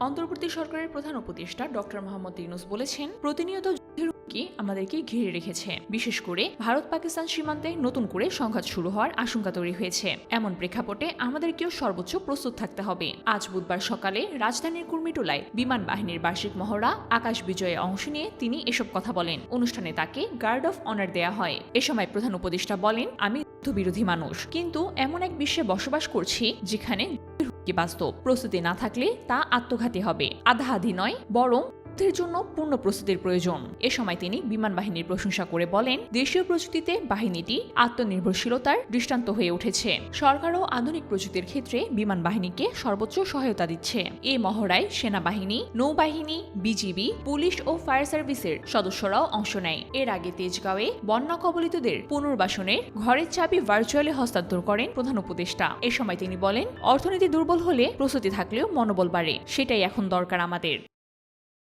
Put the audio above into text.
অন্তর্বর্তী সরকারের প্রধান উপদেষ্টা ডক্টর মোহাম্মদ ইউনুস বলেছেন, প্রতিনিয়ত যুদ্ধের হুমকি আমাদেরকে ঘিরে রেখেছে। বিশেষ করে ভারত পাকিস্তান সীমান্তে নতুন করে সংঘাত শুরু হওয়ার আশঙ্কা তৈরি হয়েছে। এমন প্রেক্ষাপটে আমাদেরকেও সর্বোচ্চ প্রস্তুত থাকতে হবে। আজ বুধবার সকালে রাজধানীর কুর্মিটোলায় বিমান বাহিনীর বার্ষিক মহড়া, আকাশ বিজয়ে অংশ নিয়ে তিনি এসব কথা বলেন। অনুষ্ঠানে তাকে গার্ড অফ অনার দেয়া হয়। এ সময় প্রধান উপদেষ্টা বলেন, আমি যুদ্ধবিরোধী মানুষ। কিন্তু এমন এক বিশ্বে বসবাস করছি, যেখানে যুদ্ধের বাস্তব প্রস্তুতি না থাকলে তা আত্মঘাতী হবে। আধা আধি নয় বরং যুদ্ধের জন্য পূর্ণ প্রস্তুতির প্রয়োজন। এ সময় তিনি বিমান বাহিনীর প্রশংসা করে বলেন, দেশীয় প্রযুক্তিতে বাহিনীটি আত্মনির্ভরশীলতার দৃষ্টান্ত হয়ে উঠেছে। সরকারও আধুনিক প্রযুক্তির ক্ষেত্রে বিমান বাহিনীকে সর্বোচ্চ সহায়তা দিচ্ছে। এ মহড়ায় সেনাবাহিনী, নৌবাহিনী, বিজিবি, পুলিশ ও ফায়ার সার্ভিসের সদস্যরাও অংশ নেয়। এর আগে তেজগাঁওয়ে বন্যা কবলিতদের পুনর্বাসনের ঘরের চাবি ভার্চুয়ালি হস্তান্তর করেন প্রধান উপদেষ্টা। এ সময় তিনি বলেন, অর্থনীতি দুর্বল হলে প্রস্তুতি থাকলেও মনোবল বাড়ে। সেটাই এখন দরকার আমাদের।